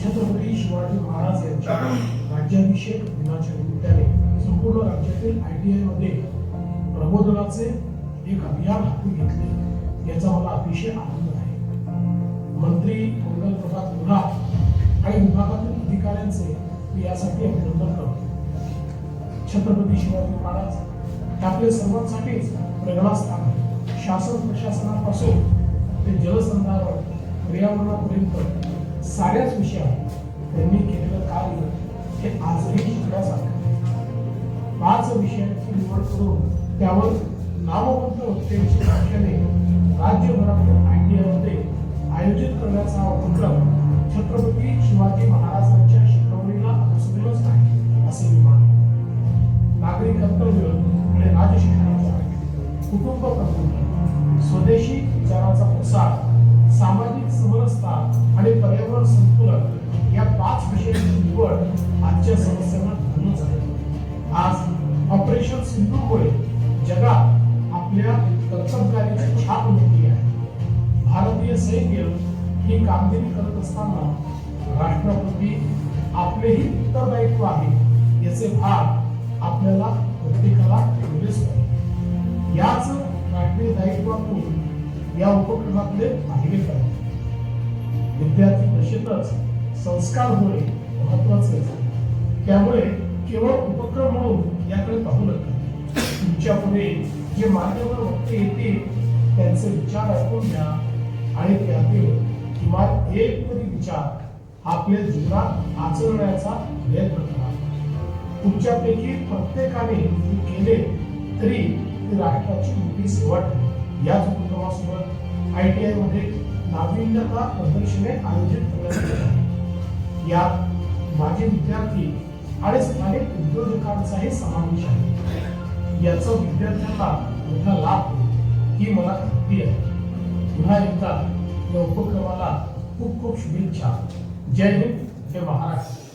छत्रपती शिवाजी महाराज यांच्या राज्याभिषेक दिनाच्या निमित्ताने संपूर्ण राज्यातील आय टी आयमध्ये प्रबोधनाचे एक अभियान हाती घेतले याचा मला अतिशय आनंद आहे. मंत्री मंगल प्रभात मुला आणि विभागातील अधिकाऱ्यांचे यासाठी अभिनंदन करतो छत्रपती शिवाजी महाराज आपले सर्वांसाठीच प्रेरणास्थान शासन प्रशासनापासून ते जलसंधारण पर्यावरणापर्यंत साऱ्याच विषयात त्यांनी केलेलं कार्य हे आजही शिकण्यासारखं पाच विषयांची निवड करून त्यावर नामवंत वक्त्यांची व्याख्याने राज्यभरातील आय टी आयोजित करण्याचा उपक्रम छत्रपती शिवाजी महाराजांच्या शिकवणीला अनुसरूनच नाही असे मी मानतो नागरी कर्तव्य आणि राजशिक्षणाचा कुटुंब कर्तव्य स्वदेशी विचाराचा प्रसार सामाजिक समरसता आणि पर्यावरण संतुलन या पाच विषयांची निवड आजच्या समस्यांना धरून आहे आज ऑपरेशन सिंधूमुळे जगात आपल्या कर्तबगारीची छाप उमटली आहे. भारतीय सैन्य ही कामगिरी करत असताना राष्ट्रपती आपलेही उत्तरदायित्व आहे याचे भाग आपल्याला प्रत्येकाला ठेवलेच पाहिजे. याच राष्ट्रीय दायित्वातून या उपक्रमातले पाहिले पाहिजे विद्यार्थी निश्चितच संस्कार होणे महत्त्वाचे त्यामुळे केवळ उपक्रम म्हणून याकडे पाहू नका. तुमच्यापुढे जे मान्यवर वक्ते येते त्यांचे विचार ऐकून घ्या आणि त्यातील किमान एक तरी विचार आपल्या जीवनात आचरण्याचा प्रयत्न करा. तुमच्यापैकी प्रत्येकाने केले तरी ते राष्ट्राची मोठी सेवा याच उपक्रमासोबत आय टी आयमध्ये नाविन्यता प्रदर्शने आयोजित करण्यात यात माजी विद्यार्थी आणि स्थानिक उद्योजकांचाही समावेश आहे. याचा विद्यार्थ्यांना मोठा लाभ ही मला खात्री आहे. पुन्हा एकदा या उपक्रमाला खूप खूप शुभेच्छा. जय हिंद जय महाराष्ट्र.